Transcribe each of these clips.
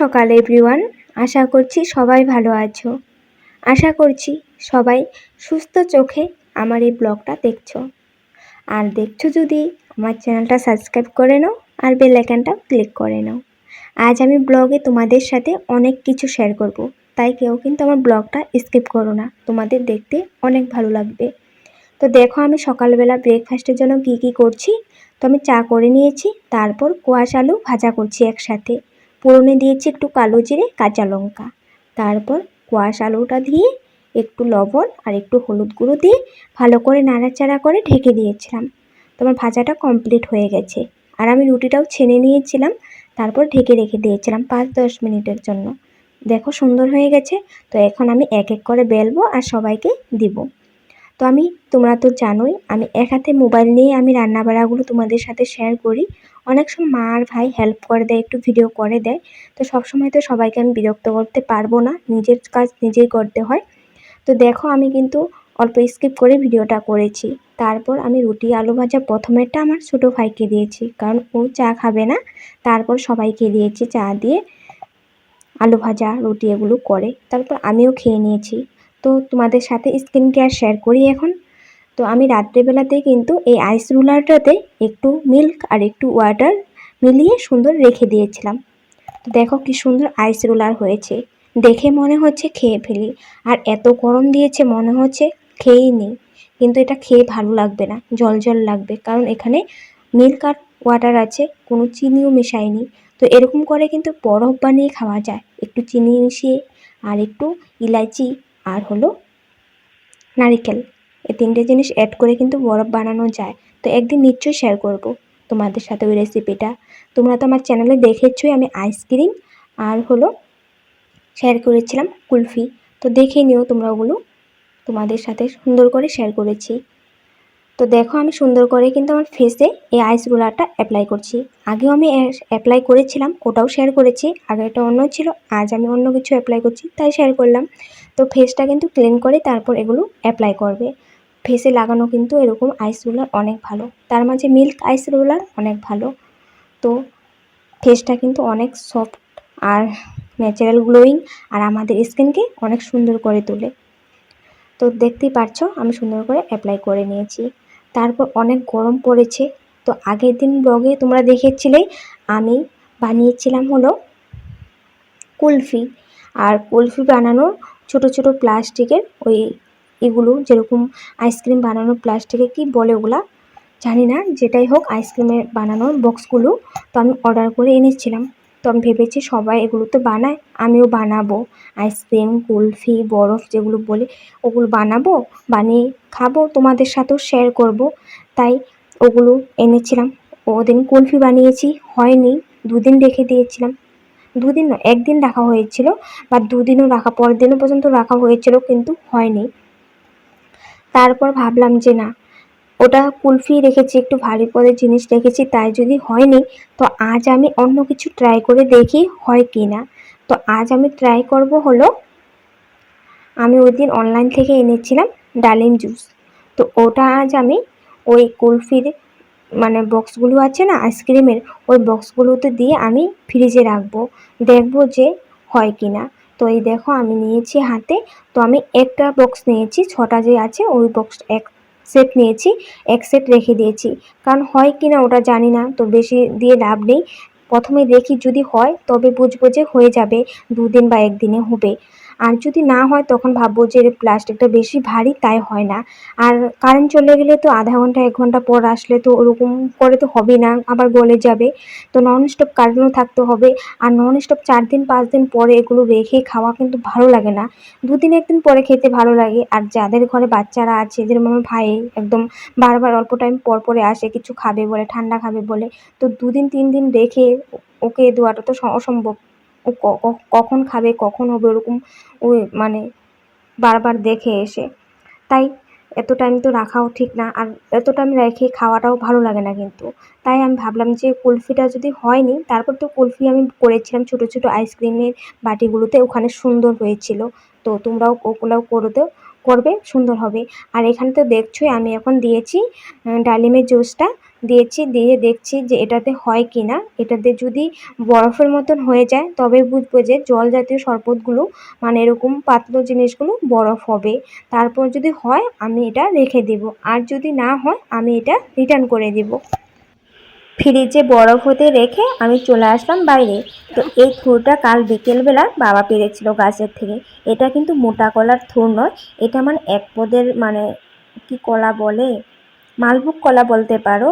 সকাল এভরিওয়ান আশা করছি সবাই ভালো আছো। আশা করছি সবাই সুস্থ চোখে আমার এই ব্লগটা দেখছ। আর দেখছ যদি আমার চ্যানেলটা সাবস্ক্রাইব করে নাও আর বেল ক্লিক করে নাও। আজ আমি ব্লগে তোমাদের সাথে অনেক কিছু শেয়ার করব। তাই কেউ কিন্তু আমার ব্লগটা স্কিপ করো না। তোমাদের দেখতে অনেক ভালো লাগবে। তো দেখো আমি সকালবেলা ব্রেকফাস্টের জন্য কি কি করছি। তো আমি চা করে নিয়েছি, তারপর কোয়াশ আলু ভাজা করছি একসাথে। ফোড়নে দিয়েছি একটু কালো জিরে, কাঁচা লঙ্কা। তারপর কোয়াশ আলুটা দিয়ে একটু লবণ আর একটু হলুদ গুঁড়ো দিয়ে ভালো করে নাড়াচাড়া করে ঢেকে দিয়েছিলাম। তোমার ভাজাটা কমপ্লিট হয়ে গেছে। আর আমি রুটিটাও ছেনে নিয়েছিলাম, তারপর ঢেকে রেখে দিয়েছিলাম পাঁচ দশ মিনিটের জন্য। দেখো সুন্দর হয়ে গেছে, তো এখন আমি এক এক করে বেলবো আর সবাইকে দিব। তো আমি, তোমরা তো জানোই, আমি এক হাতে মোবাইল নিয়ে আমি রান্নাবাড়াগুলো তোমাদের সাথে শেয়ার করি। অনেক সময় মা আর ভাই হেল্প করে দেয়, একটু ভিডিও করে দেয়। তো সব সময় তো সবাইকে আমি বিরক্ত করতে পারব না, নিজের কাজ নিজেই করতে হয়। তো দেখো, আমি কিন্তু অল্প স্কিপ করে ভিডিওটা করেছি। তারপর আমি রুটি আলু ভাজা প্রথমেরটা আমার ছোটো ভাইকে দিয়েছি, কারণ ও চা খাবে না। তারপর সবাইকে দিয়েছি চা দিয়ে আলু ভাজা, রুটি এগুলো করে। তারপর আমিও খেয়ে নিয়েছি। তো তোমাদের সাথে স্কিন কেয়ার শেয়ার করি এখন। তো আমি রাত্রেবেলাতে কিন্তু এই আইস রুলারটাতে একটু মিল্ক আর একটু ওয়াটার মিলিয়ে সুন্দর রেখে দিয়েছিলাম। তো দেখো কি সুন্দর আইস রুলার হয়েছে। দেখে মনে হচ্ছে খেয়ে ফেলি। আর এত গরম দিয়েছে মনে হচ্ছে খেয়েই নিই। কিন্তু এটা খেয়ে ভালো লাগবে না, জল জল লাগবে। কারণ এখানে মিল্ক আর ওয়াটার আছে, কোনো চিনিও মেশায়নি। তো এরকম করে কিন্তু বরফ বানিয়ে খাওয়া যায়। একটু চিনি মিশিয়ে আর একটু ইলাইচি আর হলো নারিকেল। এই তিনটে জিনিস অ্যাড করে কিন্তু বরফ বানানো যায়। তো একদিন নিশ্চয়ই শেয়ার করব তোমাদের সাথে ওই রেসিপিটা তোমরা তো আমার চ্যানেলে দেখেছই আমি আইসক্রিম আর হলো শেয়ার করেছিলাম কুলফি। তো দেখে নিও তোমরা ওগুলো। তোমাদের সাথে সুন্দর করে শেয়ার করেছি। তো দেখো আমি সুন্দর করে কিন্তু আমার ফেসে এই আইস রোলারটা অ্যাপ্লাই করছি। আগেও আমি অ্যাপ্লাই করেছিলাম, ওটাও শেয়ার করেছি। আগে এটা অন্য ছিল, আজ আমি অন্য কিছু অ্যাপ্লাই করছি, তাই শেয়ার করলাম। তো ফেসটা কিন্তু ক্লিন করে তারপর এগুলো অ্যাপ্লাই করবে। ফেসে লাগানো কিন্তু এরকম আইস রোলার অনেক ভালো। তার মাঝে মিল্ক আইস রোলার অনেক ভালো। তো ফেসটা কিন্তু অনেক সফট আর ন্যাচারাল গ্লোয়িং আর আমাদের স্কিনকে অনেক সুন্দর করে তোলে। তো দেখতেই পারছ, আমি সুন্দর করে অ্যাপ্লাই করে নিয়েছি। তারপর অনেক গরম পড়েছে। তো আগের দিন ব্লগে তোমরা দেখেছিলে, আমি বানিয়েছিলাম হলো কুলফি। আর কুলফি বানানোর ছোট ছোট প্লাস্টিকের ওই এগুলো, যেরকম আইসক্রিম বানানোর প্লাস্টিকে কি বলে ওগুলা? জানি না, যেটাই হোক আইসক্রিমের বানানোর বক্সগুলো তো আমি অর্ডার করে এনেছিলাম। তো আমি ভেবেছি সবাই এগুলো তো বানায়, আমিও বানাবো। আইসক্রিম, কুলফি, বরফ যেগুলো বলে ওগুলো বানাবো, বানিয়ে খাব, তোমাদের সাথেও শেয়ার করব। তাই ওগুলো এনেছিলাম। ওদিন কুলফি বানিয়েছি, হয়নি, দুদিন রেখে দিয়েছিলাম। দুদিন নয় একদিন রাখা হয়েছিল বা দুদিনও রাখা পরের দিনও পর্যন্ত রাখা হয়েছিল কিন্তু হয়নি। তারপর ভাবলাম যে না, ওটা কুলফি রেখেছি, একটু ভারী পদের জিনিস রেখেছি, তাই যদি হয়নি, তো আজ আমি অন্য কিছু ট্রাই করে দেখি হয় কি না। তো আজ আমি ট্রাই করব হলো, আমি ওই দিন অনলাইন থেকে এনেছিলাম ডালিম জুস তো ওটা আজ আমি ওই কুলফির মানে বক্সগুলো আছে না আইসক্রিমের ওই বক্সগুলোতে দিয়ে আমি ফ্রিজে রাখব। দেখব যে হয় কি না তো এই দেখো আমি নিয়েছি হাতে, তো আমি একটা বক্স নিয়েছি, ছটা যে আছে ওই বক্স এক সেট নিয়েছি, এক সেট রেখে দিয়েছি। কারণ হয় কি না ওটা জানি না, তো বেশি দিয়ে লাভ নেই। প্রথমে দেখি যদি হয়, তবে বুঝব যে হয়ে যাবে, দুদিন বা একদিনে হবে। আর যদি না হয়, তখন ভাববো যে প্লাস্টিকটা বেশি ভারী, তাই হয় না। আর কারেন্ট চলে গেলে তো আধা ঘণ্টা, এক ঘণ্টা পর আসলে তো ওরকম করে তো হবে না, আবার গলে যাবে। তো নন স্টপ কারেন্টও থাকতে হবে। আর নন স্টপ চার দিন, পাঁচ দিন পরে এগুলো রেখে খাওয়া কিন্তু ভালো লাগে না। দুদিন, একদিন পরে খেতে ভালো লাগে। আর যাদের ঘরে বাচ্চারা আছে, যেরকম আমার ভাই একদম বারবার অল্প টাইম পর পরে আসে, কিছু খাবে বলে, ঠান্ডা খাবে বলে, তো দুদিন, তিন দিন রেখে ওকে দেওয়াটা তো অসম্ভব। কখন খাবে, কখন হবে ওরকম ও মানে বারবার দেখে এসে। তাই এত টাইম তো রাখাও ঠিক না, আর এত টাইম রেখে খাওয়াটাও ভালো লাগে না কিন্তু। তাই আমি ভাবলাম যে কুলফিটা যদি হয়নি, তারপর তো কুলফি আমি করেছিলাম ছোটো ছোটো আইসক্রিমের বাটিগুলোতে, ওখানে সুন্দর হয়েছিল। তো তোমরাও ওগুলোও করে দেও করবে, সুন্দর হবে। আর এখানে তো দেখছোই, আমি এখন দিয়েছি ডালিমের জুসটা। দিয়েছি, দিয়ে দেখছি যে এটাতে হয় কি না এটাতে যদি বরফের মতন হয়ে যায়, তবে বুঝব যে জল জাতীয় শরবতগুলো মানে এরকম পাতলো জিনিসগুলো বরফ হবে। তারপর যদি হয়, আমি এটা রেখে দেব। আর যদি না হয়, আমি এটা রিটার্ন করে দেব। ফ্রিজে বরফ হতে রেখে আমি চলে আসলাম বাইরে। তো এই থুরটা কাল বিকেলবেলা বাবা পেরেছিল গাছের থেকে। এটা কিন্তু মোটা কলার থুর নয়, এটা মানে এক পদের মানে কি কলা বলে? মালভোগ কলা বলতে পারো।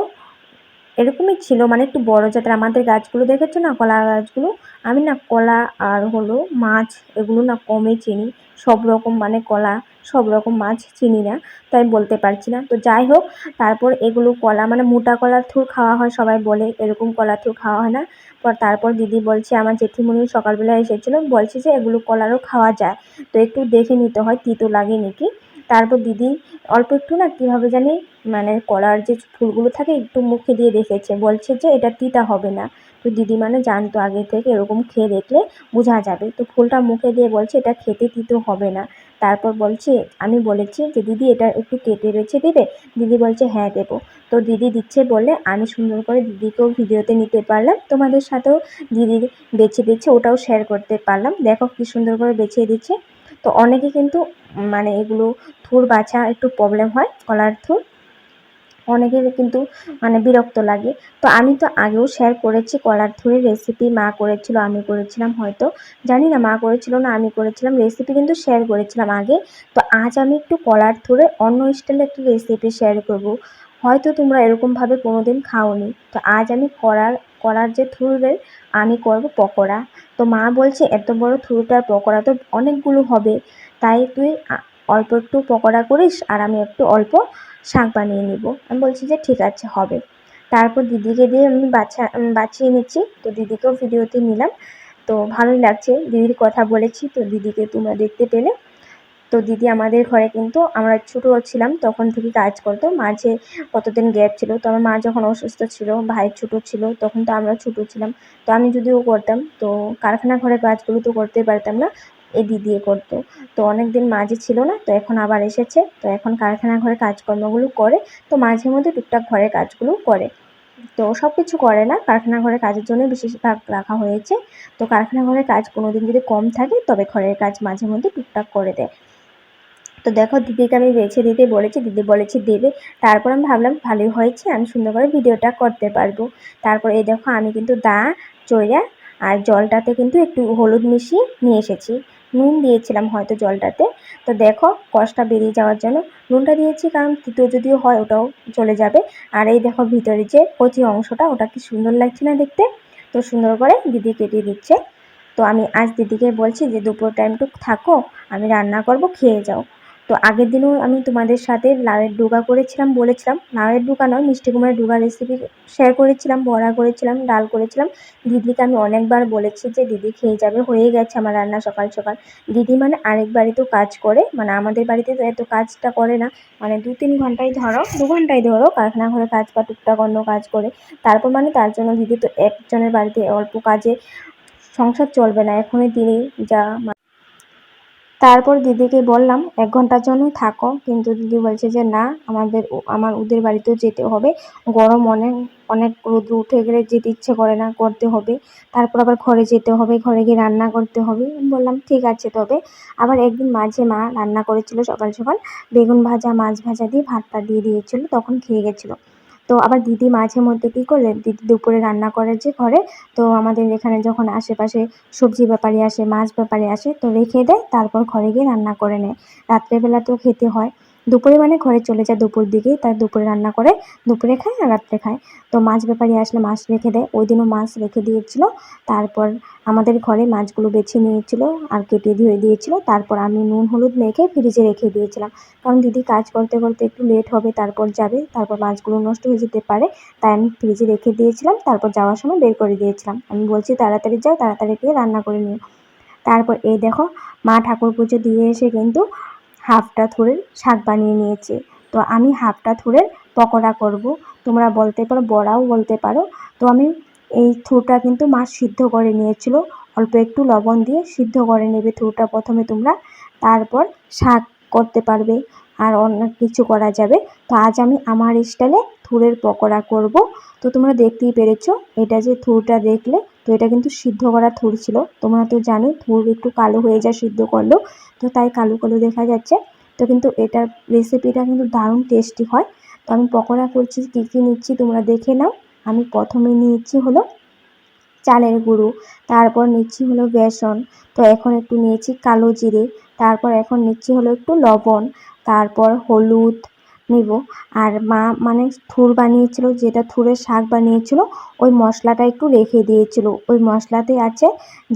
এরকমই ছিল। মানে একটু বড় জাতের। আমাদের গাছগুলো দেখেছ না? কলা গাছগুলো? আমি না কলা আর হলো মাছ এগুলো না কমই চিনি। সব রকম মানে কলা, সব রকম মাছ চিনি না, তাই বলতে পারছি না। তো যাই হোক, তারপর এগুলো কলা মানে মোটা কলার থুর খাওয়া হয়, সবাই বলে। এরকম কলা থুর খাওয়া হয় না। পর তারপর দিদি বলছে, আমার জেঠিমণি সকালবেলা এসেছিল। বলছে যে, এগুলো কলারও খাওয়া যায়। তো একটু দেখে নিতে হয়, তিতো লাগে নাকি? তারপর দিদি অল্প একটু না কীভাবে জানি মানে কলার যে ফুলগুলো থাকে একটু মুখে দিয়ে দেখেছে। বলছে যে এটা তিতা হবে না। তো দিদি মানে জানতো আগে থেকে এরকম খেয়ে দেখলে বোঝা যাবে। তো ফুলটা মুখে দিয়ে বলছে এটা খেতে তিতো হবে না। তারপর বলছে, আমি বলেছি যে দিদি এটা একটু কেটে বেছে দেবে? দিদি বলছে হ্যাঁ দেবো। তো দিদি দিচ্ছে বলে, আমি সুন্দর করে দিদিকেও ভিডিওতে নিতে পারলাম। তোমাদের সাথেও দিদি বেছে দিচ্ছে, ওটাও শেয়ার করতে পারলাম। দেখো কি সুন্দর করে বেছে দিচ্ছে। তো অনেকে কিন্তু মানে এগুলো থুর বাছা একটু প্রবলেম হয়, কলার থুর। অনেকের কিন্তু মানে বিরক্ত লাগে। তো আমি তো আগেও শেয়ার করেছি কলার থুরের রেসিপি মা করেছিল, আমি করেছিলাম হয়তো। জানি না মা করেছিল না আমি করেছিলাম রেসিপি কিন্তু শেয়ার করেছিলাম আগে। তো আজ আমি একটু কলার থুরে অন্য স্টাইলে একটু রেসিপি শেয়ার করব। হয়তো তোমরা এরকমভাবে কোনো দিন খাওনি। তো আজ আমি করার কলার যে থুরের আমি করব পকোড়া। তো মা বলছে, এত বড় থুরটার পকোড়া তো অনেকগুলো হবে। তাই তুই অল্প একটু পকোড়া করিস আর আমি একটু অল্প শাক বানিয়ে নিব। আমি বলছি যে, ঠিক আছে, হবে। তারপর দিদিকে দিয়ে আমি বাছা বাছিয়ে নিচ্ছি। তো দিদিকেও ভিডিওতে নিলাম। তো ভালোই লাগছে, দিদির কথা বলেছি। তো দিদিকে তোমরা দেখতে পেলে। তো দিদি আমাদের ঘরে কিন্তু আমরা ছোটো ছিলাম, তখন থেকে কাজ করতো। মাঝে কতদিন গ্যাপ ছিল, তো আমার মা যখন অসুস্থ ছিল, ভাই ছোটো ছিল, তখন তো আমরা ছোটো ছিলাম। তো আমি যদিও করতাম, তো কারখানা ঘরে কাজগুলো তো করতে পারতাম না এই দিদি করতো। তো অনেক দিন মাঝে ছিল না, তো এখন আবার এসেছে, তো এখন কারখানা ঘরে কাজকর্মগুলো করে, তো মাঝে মধ্যে টুকটাক ঘরের কাজগুলো করে। তো সব কিছু করে না, কারখানা ঘরের কাজের জন্য বিশেষভাগ রাখা হয়েছে। তো কারখানা ঘরের কাজ কোনো দিন যদি কম থাকে, তবে ঘরের কাজ মাঝে মধ্যে টুকটাক করে দেয়। তো দেখো দিদিকে আমি বেছে দিতে বলেছি, দিদি বলেছে দেবে। তারপর আমি ভাবলাম, ভালোই হয়েছে, আমি সুন্দর করে ভিডিওটা করতে পারব। তারপর এই দেখো আমি কিন্তু দা চইরা আর জলটাতে কিন্তু একটু হলুদ মিশিয়ে নিয়ে এসেছি। নুন দিয়েছিলাম হয়তো জলটাতে। তো দেখো কষটা বেরিয়ে যাওয়ার জন্য নুনটা দিয়েছি, কারণ তিতো যদিও হয় ওটাও চলে যাবে। আর এই দেখো ভিতরে যে কচি অংশটা, ওটা কি সুন্দর লাগছে না দেখতে? তো সুন্দর করে দিদি কেটে দিচ্ছে। তো আমি আজ দিদিকে বলছি যে দুপুর টাইমটুকু থাকো, আমি রান্না করব, খেয়ে যাও। তো আগের দিনও আমি তোমাদের সাথে লাউয়ের ডোগা করেছিলাম, বলেছিলাম। লাউয়ের ডুগা নয়, মিষ্টি কুমড়ার ডুগা রেসিপি শেয়ার করেছিলাম, বড়া করেছিলাম, ডাল করেছিলাম। দিদিকে আমি অনেকবার বলেছি যে, দিদি খেয়ে যাবে, হয়ে গেছে আমার রান্না সকাল সকাল। দিদি মানে আরেক বাড়িতেও কাজ করে মানে আমাদের বাড়িতে তো এত কাজটা করে না। মানে দু তিন ঘন্টায় ধরো, দু ঘন্টায় ধরো, কারখানা ঘরে কাজ বা টুকটাক অন্য কাজ করে। তারপর মানে তার জন্য দিদি তো একজনের বাড়িতে অল্প কাজে সংসার চলবে না। এখনই দিনে যা তারপর দিদিকে বললাম, এক ঘণ্টার জন্যই থাকো। কিন্তু দিদি বলছে যে, না, আমাদের আমার ওদের বাড়িতেও যেতে হবে। গরম অনেক অনেক রোদ উঠে গেলে যেতে ইচ্ছে করে না, করতে হবে। তারপর আবার ঘরে যেতে হবে, ঘরে গিয়ে রান্না করতে হবে। বললাম, ঠিক আছে তবে। আবার একদিন মাঝে মা রান্না করেছিল সকাল সকাল। বেগুন ভাজা, মাছ ভাজা দিয়ে ভাতটা দিয়ে দিয়েছিল, তখন খেয়ে গেছিল। তো আবার দিদি মাঝে মধ্যে কী করলে, দিদি দুপুরে রান্না করে যে ঘরে, তো আমাদের এখানে যখন আশেপাশে সবজি ব্যাপারী আসে, মাছ ব্যাপারী আসে, তো রেখে দেয়, তারপর ঘরে গিয়ে রান্না করে নেয়। রাত্রেবেলা তো খেতে হয়। দুপুরে মানে ঘরে চলে যায় দুপুর দিকেই, তার দুপুরে রান্না করে, দুপুরে খায় আর রাত্রে খায়। তো মাছ ব্যাপারী আসলে, মাছ রেখে দেয়। ওই দিনও মাছ রেখে দিয়েছিল। তারপর আমাদের ঘরে মাছগুলো বেছে নিয়েছিল আর কেটে ধুয়ে দিয়েছিল। তারপর আমি নুন, হলুদ মেখে ফ্রিজে রেখে দিয়েছিলাম। কারণ দিদি কাজ করতে করতে একটু লেট হবে, তারপর যাবে। তারপর মাছগুলো নষ্ট হয়ে যেতে পারে, তাই আমি ফ্রিজে রেখে দিয়েছিলাম। তারপর যাওয়ার সময় বের করে দিয়েছিলাম। আমি বলছি, তাড়াতাড়ি যাও, তাড়াতাড়ি গিয়ে রান্না করে নিও। তারপর এই দেখো, মা ঠাকুর পুজো দিয়ে এসে কিন্তু হাফটা থুরের শাক বানিয়ে নিয়েছে। তো আমি হাফটা থুরের পকোড়া করব। তোমরা বলতে পারো, বড়াও বলতে পারো। তো আমি এই থুরটা কিন্তু মা সিদ্ধ করে নিয়েছিল। অল্প একটু লবণ দিয়ে সিদ্ধ করে নেবে থুরটা প্রথমে তোমরা। তারপর শাক করতে পারবে আর অনেক কিছু করা যাবে। তো আজ আমি আমার স্টাইলে থুরের পকোড়া করব। তো তোমরা দেখতেই পেরেছ, এটা যে থুরটা দেখলে, তো এটা কিন্তু সিদ্ধ করা থুর ছিল। তোমরা তো জানো থুর একটু কালো হয়ে যায় সিদ্ধ করলেও। তো তাই কালো কালো দেখা যাচ্ছে। তো কিন্তু এটার রেসিপিটা কিন্তু দারুণ টেস্টি হয়। তো আমি পকোড়া করছি, কী কী নিচ্ছি তোমরা দেখে নাও। আমি প্রথমে নিয়েছি হলো চালের গুঁড়ো, তারপর নিচ্ছি হলো বেসন। তো এখন একটু নিয়েছি কালো জিরে, তারপর এখন নিচ্ছি হলো একটু লবণ, তারপর হলুদ নিব। আর মা মানে থুর বানিয়েছিল, যেটা থুরের শাক বানিয়েছিল, ওই মশলাটা একটু রেখে দিয়েছিল। ওই মশলাতে আছে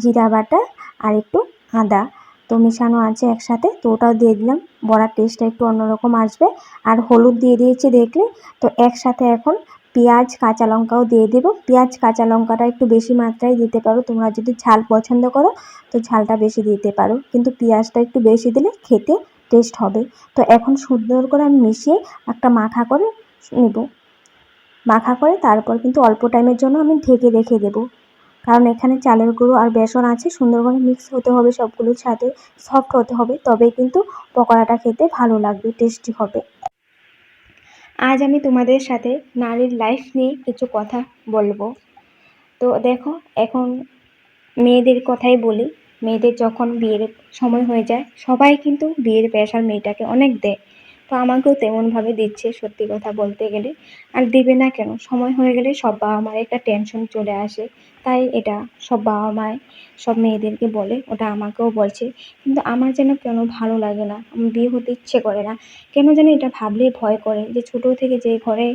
জিরা বাটা আর একটু আদা। তো মেশানো আছে একসাথে, তো ওটাও দিয়ে দিলাম। বড়ার টেস্টটা একটু অন্যরকম আসবে। আর হলুদ দিয়ে দিয়েছি দেখলে, তো একসাথে এখন পেঁয়াজ, কাঁচা লঙ্কাও দিয়ে দেবো। পেঁয়াজ, কাঁচা লঙ্কাটা একটু বেশি মাত্রায় দিতে পারো। তোমরা যদি ঝাল পছন্দ করো, তো ঝালটা বেশি দিতে পারো। কিন্তু পেঁয়াজটা একটু বেশি দিলে খেতে টেস্ট হবে। তো এখন সুন্দর করে আমি মিশিয়ে একটা মাখা করে নেব। মাখা করে তারপর কিন্তু অল্প টাইমের জন্য আমি ঢেকে রেখে দেবো। কারণ এখানে চালের গুঁড়ো আর বেসন আছে সুন্দর করে মিক্স হতে হবে, সবগুলোর সাথে সফট হতে হবে, তবেই কিন্তু পকোড়াটা খেতে ভালো লাগবে টেস্টি হবে। আজ আমি তোমাদের সাথে নারীর লাইফ নিয়ে কিছু কথা বলব। তো দেখো, এখন মেয়েদের কথাই বলি, মেয়েদের যখন বিয়ের সময় হয়ে যায়, সবাই কিন্তু বিয়ের প্রেশার মেয়েটাকে অনেক দেয়। তো আমাকেও তেমনভাবে দিচ্ছে সত্যি কথা বলতে গেলে। আর দেবে না কেন? সময় হয়ে গেলে সব বাবা মায়ের একটা টেনশন চলে আসে। তাই এটা সব বাবা মায়, সব মেয়েদেরকে বলে, ওটা আমাকেও বলছে। কিন্তু আমার যেন কেন ভালো লাগে না? বিয়ে হতে ইচ্ছে করে না। কেন যেন এটা ভাবলেই ভয় করে যে ছোটো থেকে যে ঘরে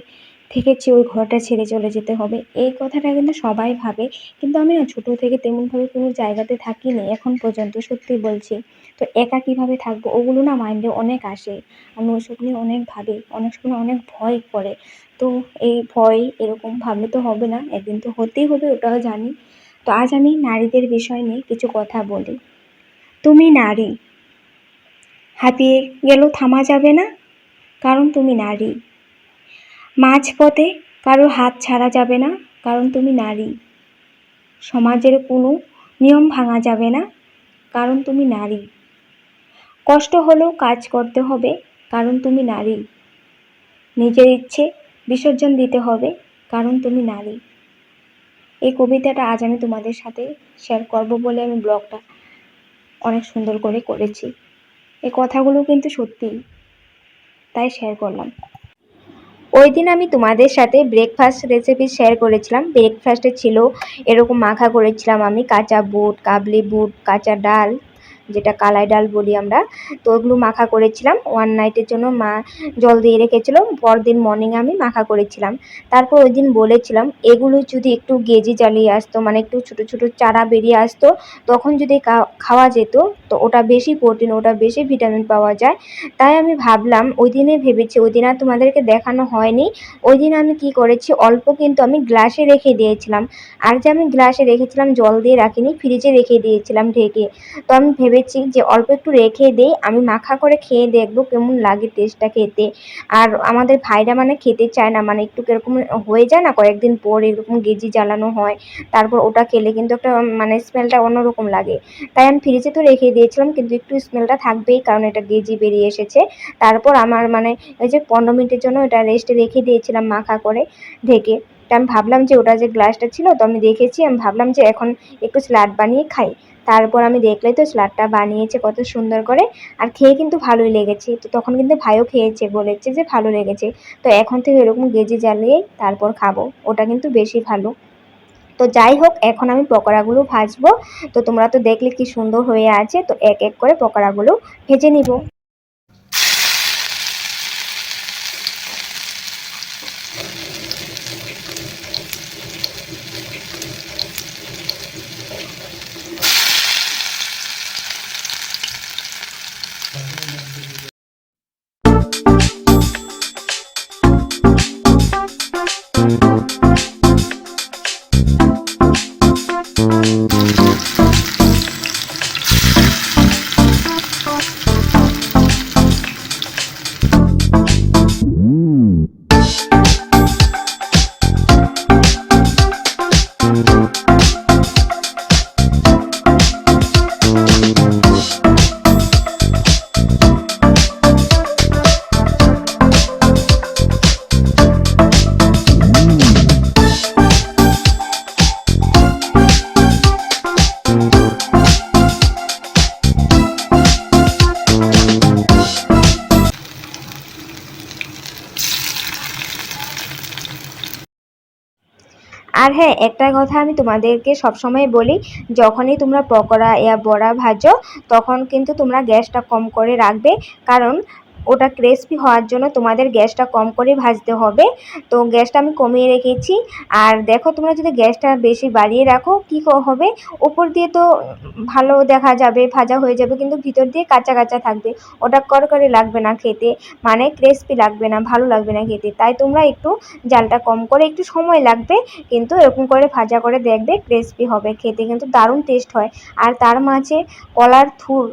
থেকেছি, ওই ঘরটা ছেড়ে চলে যেতে হবে। এই কথাটা কিন্তু সবাই ভাবে। কিন্তু আমি না ছোটো থেকে তেমনভাবে কোনো জায়গাতে থাকিনি, এখন পর্যন্ত সত্যি বলছি। তো একা কীভাবে থাকব? ওগুলো না মাইন্ডে অনেক আসে। আমি ওইসব নিয়ে অনেক ভাবি। অনেক সময় অনেক ভয় করে। তো এই ভয় এরকম ভাবলে তো হবে না। একদিন তো হতেই হবে, ওটাও জানি। তো আজ আমি নারীদের বিষয় নিয়ে কিছু কথা বলি। তুমি নারী। হাঁপিয়ে গেলেও থামা যাবে না? কারণ তুমি নারী। মাঝপথে কারোর হাত ছাড়া যাবে না, কারণ তুমি নারী। সমাজের কোনো নিয়ম ভাঙা যাবে না, কারণ তুমি নারী। কষ্ট হলেও কাজ করতে হবে, কারণ তুমি নারী। নিজের ইচ্ছে বিসর্জন দিতে হবে, কারণ তুমি নারী। এই কবিতাটা আজ আমি তোমাদের সাথে শেয়ার করব বলে আমি ব্লগটা অনেক সুন্দর করে করেছি। এই কথাগুলো কিন্তু সত্যি তাই শেয়ার করলাম। ওই দিন আমি তোমাদের সাথে ব্রেকফাস্ট রেসিপি শেয়ার করেছিলাম। ব্রেকফাস্টে ছিল, এরকম মাখা করেছিলাম আমি, কাঁচা বুট, কাবলি বুট, কাঁচা ডাল। যেটা কালাই ডাল বলি আমরা, তো ওগুলো মাখা করেছিলাম। ওয়ান নাইটের জন্য মা জল দিয়ে রেখেছিল, পরদিন মর্নিংয়ে আমি মাখা করেছিলাম। তারপর ওই দিন বলেছিলাম, এগুলো যদি একটু গেজি জ্বালিয়ে আসতো মানে একটু ছোটো ছোটো চারা বেরিয়ে আসতো, তখন যদি খাওয়া যেত, তো ওটা বেশি প্রোটিন ওটা বেশি ভিটামিন পাওয়া যায়। তাই আমি ভাবলাম ওই দিনে ভেবেছি ওই দিন আর তোমাদেরকে দেখানো হয়নি। ওই দিন আমি কি করেছি, অল্প কিন্তু আমি গ্লাসে রেখে দিয়েছিলাম। আর যে আমি গ্লাসে রেখেছিলাম, জল দিয়ে রাখিনি ফ্রিজে রেখে দিয়েছিলাম ঢেকে। তো আমি ভেবেছি যে অল্প একটু রেখে দেই, আমি মাখা করে খেয়ে দেখব কেমন লাগে টেস্টটা খেতে। আর আমাদের ভাইরা মানে খেতে চায় না মানে একটু কীরকম হয়ে যায় না, কয়েকদিন পর এরকম গেজি জ্বালানো হয়, তারপর ওটা খেলে কিন্তু একটা মানে স্মেলটা অন্যরকম লাগে। তাই আমি ফ্রিজে তো রেখে দিয়েছিলাম, কিন্তু একটু স্মেলটা থাকবেই, কারণ এটা গেজি বেরিয়ে এসেছে। তারপর আমার মানে ওই যে পনেরো মিনিটের জন্য এটা রেস্টে রেখে দিয়েছিলাম মাখা করে ঢেকে। আমি ভাবলাম যে ওটা যে গ্লাসটা ছিল, তো আমি দেখেছি, আমি ভাবলাম যে এখন একটু স্যালাড বানিয়ে খাই। তারপর আমি দেখলেই তো স্যালাডটা বানিয়েছে কত সুন্দর করে, আর খেয়ে কিন্তু ভালোই লেগেছে। তো তখন কিন্তু ভাইও খেয়েছে, বলেছে যে ভালো লেগেছে। তো এখন থেকে এরকম গেজে জ্বালিয়ে তারপর খাব, ওটা কিন্তু বেশি ভালো। তো যাই হোক, এখন আমি পকোড়াগুলো ভাজবো। তো তোমরা তো দেখলে কি সুন্দর হয়ে আছে। তো এক এক করে পকোড়াগুলো ভেজে নিব। হ্যাঁ একটা কথা আমি তোমাদেরকে সবসময় বলি, যখনই তোমরা পকোড়া, ইয়া, বড়া ভাজো, তখন কিন্তু তোমরা গ্যাসটা কম করে রাখবে। কারণ ওটা ক্রেসপি হওয়ার জন্য তোমাদের গ্যাসটা কম করে ভাজতে হবে। তো গ্যাসটা আমি কমিয়ে রেখেছি। আর দেখো তোমরা যদি গ্যাসটা বেশি বাড়িয়ে রাখো, কী হবে? ওপর দিয়ে তো ভালো দেখা যাবে, ভাজা হয়ে যাবে, কিন্তু ভিতর দিয়ে কাঁচা কাঁচা থাকবে। ওটা করকরে লাগবে না খেতে। মানে ক্রেসপি লাগবে না, ভালো লাগবে না খেতে। তাই তোমরা একটু জালটা কম করে, একটু সময় লাগবে, কিন্তু এরকম করে ভাজা করে দেখবে ক্রেসপি হবে। খেতে কিন্তু দারুণ টেস্ট হয়। আর তার মাঝে কলার থুর,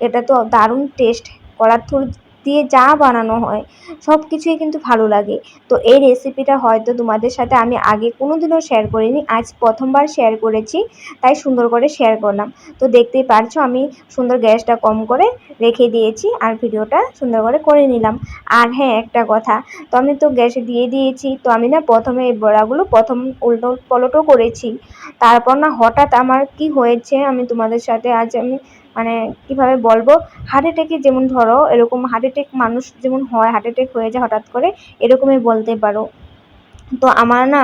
এটা তো দারুণ টেস্ট কলার থুর দিয়ে যা বানানো হয় সব কিছুই কিন্তু ভালো লাগে। তো এই রেসিপিটা হয়তো তোমাদের সাথে আমি আগে কোনো দিনও শেয়ার করিনি, আজ প্রথমবার শেয়ার করেছি, তাই সুন্দর করে শেয়ার করলাম। তো দেখতেই পারছ আমি সুন্দর গ্যাসটা কম করে রেখে দিয়েছি আর ভিডিওটা সুন্দর করে করে নিলাম। আর হ্যাঁ একটা কথা, তো আমি তো গ্যাসে দিয়ে দিয়েছি, তো আমি না প্রথমে এই বড়াগুলো প্রথম উল্টো পলটও করেছি। তারপর না হঠাৎ আমার কি হয়েছে আমি তোমাদের সাথে আজ আমি মানে কীভাবে বলব? হার্ট অ্যাটাকে যেমন ধরো, এরকম হার্ট অ্যাটাক মানুষ যেমন হয় হার্ট অ্যাটাক হয়ে যায় হঠাৎ করে, এরকমই বলতে পারো। তো আমার না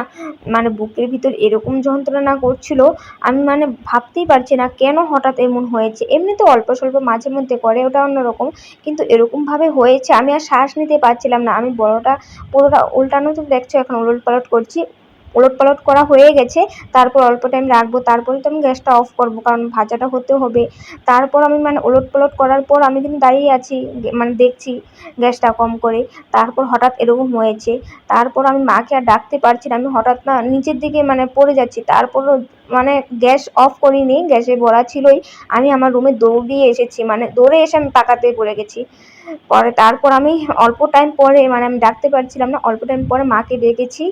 মানে বুকের ভিতর এরকম যন্ত্রণা করছিল, আমি মানে ভাবতেই পারছি না কেন হঠাৎ এমন হয়েছে। এমনিতে অল্প স্বল্প মাঝে মধ্যে করে ওটা অন্যরকম, কিন্তু এরকমভাবে হয়েছে, আমি আর শ্বাস নিতে পারছিলাম না। আমি বড়টা, পুরোটা উল্টানো তো দেখছ, এখন উলট পালট করছি। ওলট পালট করা হয়ে গেছে। তারপর অল্প টাইম রাখব, তারপরে তো আমি গ্যাসটা অফ করব, কারণ ভাজাটা হতে হবে। তারপর আমি মানে ওলট পালট করার পর আমি কিন্তু দাঁড়িয়ে আছি মানে দেখছি গ্যাসটা কম করে, তারপর হঠাৎ এরকম হয়েছে। তারপর আমি মাকে আর ডাকতে পারছি না, আমি হঠাৎ না নিচের দিকে মানে পড়ে যাচ্ছি। তারপরও মানে গ্যাস অফ করিনি গ্যাসে ভরা ছিলই। আমি আমার রুমে দৌড়িয়ে এসেছি মানে দৌড়ে এসে আমি পাকাতে পড়ে গেছি। পরে তারপর আমি অল্প টাইম পরে মানে আমি ডাকতে পারছিলাম না, অল্প টাইম পরে মাকে ডেকেছি।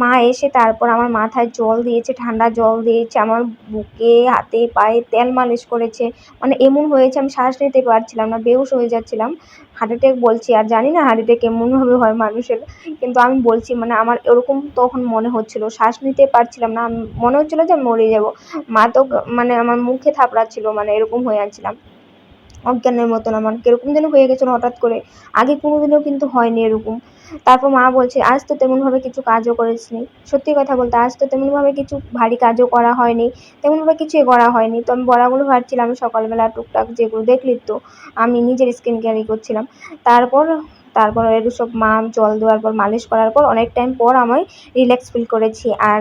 মা এসে তারপর আমার মাথায় জল দিয়েছে, ঠান্ডা জল দিয়েছে, আমার বুকে, হাতে, পায়ে তেল মালিশ করেছে। মানে এমন হয়েছে, আমি শ্বাস নিতে পারছিলাম না, বেহুশ হয়ে যাচ্ছিলাম। হার্ট অ্যাটাক বলছি, আর জানি না হার্ট অ্যাটাক এমনভাবে হয় মানুষের, কিন্তু আমি বলছি মানে আমার এরকম তখন মনে হচ্ছিল, শ্বাস নিতে পারছিলাম না, মনে হচ্ছিল যে মরে যাব। মা তো মানে আমার মুখে থাপড়াচ্ছিল মানে এরকম হয়ে যাচ্ছিলাম অজ্ঞানের মতন আমার, কীরকম যেন হয়ে গেছিল হঠাৎ করে। আগে কোনোদিনও কিন্তু হয়নি এরকম। তারপর মা বলছে, আজ তো তেমনভাবে কিছু কাজও করেছিনি সত্যি কথা বলতে, আজ তো তেমনভাবে কিছু ভারী কাজও করা হয়নি, তেমনভাবে কিছুই করা হয়নি। তো আমি বড়াগুলো ভাবছিলাম সকালবেলা টুকটাক যেগুলো, দেখলি তো? আমি নিজের স্কিন কেয়ারই করছিলাম। তারপর তারপর এর সব মা জল দেওয়ার পর, মালিশ করার পর অনেক টাইম পর আমি রিল্যাক্স ফিল করেছি। আর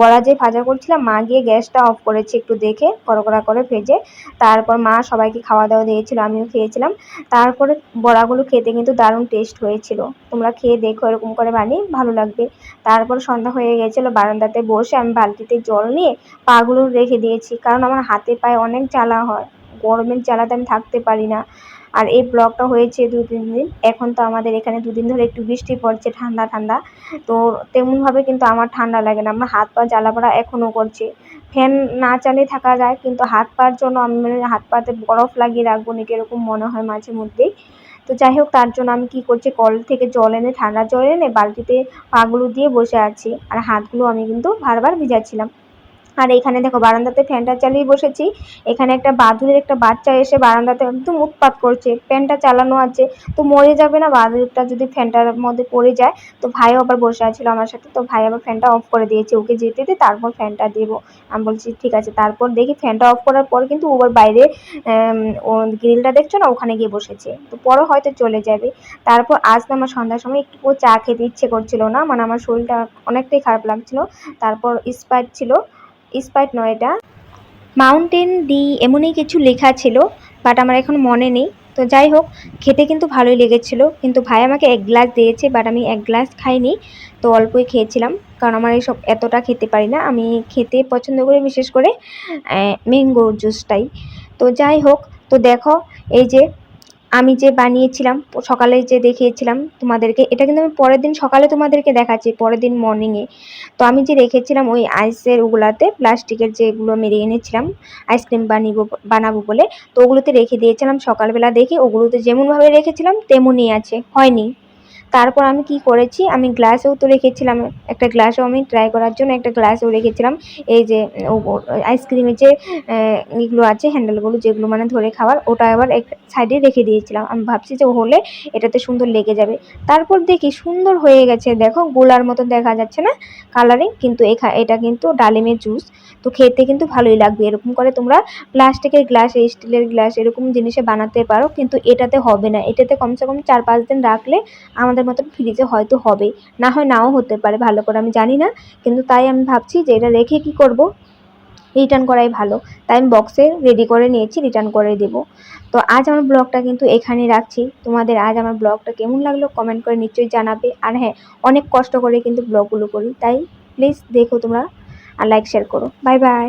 বড়া যে ভাজা করছিলাম, মা গিয়ে গ্যাসটা অফ করেছে একটু দেখে কড়কড়া করে ভেজে। তারপর মা সবাইকে খাওয়া দাওয়া দিয়েছিল, আমিও খেয়েছিলাম। তারপরে বড়াগুলো খেতে কিন্তু দারুণ টেস্ট হয়েছিল। তোমরা খেয়ে দেখো এরকম করে বানিয়ে, ভালো লাগবে। তারপর সন্ধ্যা হয়ে গেছিল, বারান্দাতে বসে আমি বালতিতে জল নিয়ে পাগুলো রেখে দিয়েছি। কারণ আমার হাতে পায়ে অনেক জ্বালা হয়, গরমের জ্বালাতে আমি থাকতে পারি না। আর এই ব্লগটা হয়েছে দু তিন দিন। এখন তো আমাদের এখানে দুদিন ধরে একটু বৃষ্টি পড়ছে, ঠান্ডা ঠান্ডা। তো তেমনভাবে কিন্তু আমার ঠান্ডা লাগে না। আমার হাত পা জ্বালা পড়া এখনও করছে। ফ্যান না চালিয়ে থাকা যায়, কিন্তু হাত পার জন্য আমি মানে হাত পাতে বরফ লাগিয়ে রাখব নাকি এরকম মনে হয় মাঝে মধ্যেই। তো যাই হোক, তার জন্য আমি কী করছি, কল থেকে জল এনে, ঠান্ডা জল এনে বালতিতে পাগুলো দিয়ে বসে আছি। আর হাতগুলো আমি কিন্তু বারবার ভিজাচ্ছিলাম। আর এখানে দেখো বারান্দাতে ফ্যানটা চালিয়ে বসেছি। এখানে একটা বাদুড়ের একটা বাচ্চা এসে বারান্দাতে একদম উৎপাত করছে। ফ্যানটা চালানো আছে। তো মরে যাবে না বাদুড়টা যদি ফ্যানটার মধ্যে পড়ে যায়। তো ভাইও আবার বসে আছিল আমার সাথে। তো ভাই আবার ফ্যানটা অফ করে দিয়েছে। ওকে যেতে দিয়ে তারপর ফ্যানটা দেবো। আমি বলছি, ঠিক আছে। তারপর দেখি ফ্যানটা অফ করার পর কিন্তু ওর বাইরে গ্রিলটা দেখছ না? ওখানে গিয়ে বসেছে। তো পরে হয়তো চলে যাবে। তারপর আজ আমার সন্ধ্যার সময় একটু চা খেতে ইচ্ছে করছিল না। মানে আমার শরীরটা অনেকটাই খারাপ লাগছিল। তারপর স্পাইট ছিল। স্পাইট নয় এটা। মাউন্টেন ডি এমনই কিছু লেখা ছিল বাট আমার এখন মনে নেই। তো যাই হোক, খেতে কিন্তু ভালোই লেগেছিল। কিন্তু ভাই আমাকে এক গ্লাস দিয়েছে বাট আমি এক গ্লাস খাইনি। তো অল্পই খেয়েছিলাম, কারণ আমার এইসব এতটা খেতে পারি না। আমি খেতে পছন্দ করি বিশেষ করে ম্যাঙ্গো জুসটাই তো যাই হোক, তো দেখো, এই যে আমি যে বানিয়েছিলাম, সকালে যে দেখিয়েছিলাম তোমাদেরকে, এটা কিন্তু আমি পরের দিন সকালে তোমাদেরকে দেখাচ্ছি, পরের দিন মর্নিংয়ে তো আমি যে রেখেছিলাম ওই আইসের ওগুলাতে, প্লাস্টিকের যেগুলো মেরে এনেছিলাম আইসক্রিম বানিব, বানাবো বলে, তো ওগুলোতে রেখে দিয়েছিলাম সকালবেলা দেখি, ওগুলোতে যেমনভাবে রেখেছিলাম, তেমনই আছে, হয়নি। তারপর আমি কি করেছি? আমি গ্লাসেও তো রেখেছিলাম, একটা গ্লাসও আমি ট্রাই করার জন্য একটা গ্লাসেও রেখেছিলাম। এই যে আইসক্রিমের যে এগুলো আছে হ্যান্ডেলগুলো যেগুলো মানে ধরে খাওয়ার, ওটা আবার এক সাইডে রেখে দিয়েছিলাম। আমি ভাবছি যে হলে এটাতে সুন্দর লেগে যাবে। তারপর দেখি সুন্দর হয়ে গেছে। দেখো, গোলার মতো দেখা যাচ্ছে না কালারিং কিন্তু এটা কিন্তু ডালিমের জুস তো খেতে কিন্তু ভালোই লাগবে। এরকম করে তোমরা প্লাস্টিকের গ্লাস স্টিলের গ্লাস এরকম জিনিসে বানাতে পারো, কিন্তু এটাতে হবে না। এটাতে কমসে কম চার পাঁচ দিন রাখলে আমাদের মতন ফ্রিজে হয়তো হবে। না হয় নাও হতে পারে, ভালো করে আমি জানি না, কিন্তু তাই আমি ভাবছি যে এটা রেখে কি করব? রিটার্ন করাই ভালো। তাই আমি বক্সে রেডি করে নিয়েছি রিটার্ন করে দেবো। তো আজ আমার ব্লগটা কিন্তু এখানেই রাখছি। তোমাদের আজ আমার ব্লগটা কেমন লাগল কমেন্ট করে নিশ্চয়ই জানাবে। আর হ্যাঁ অনেক কষ্ট করে কিন্তু ব্লগগুলো করি। তাই প্লিজ দেখো তোমরা আর লাইক শেয়ার করো। Bye bye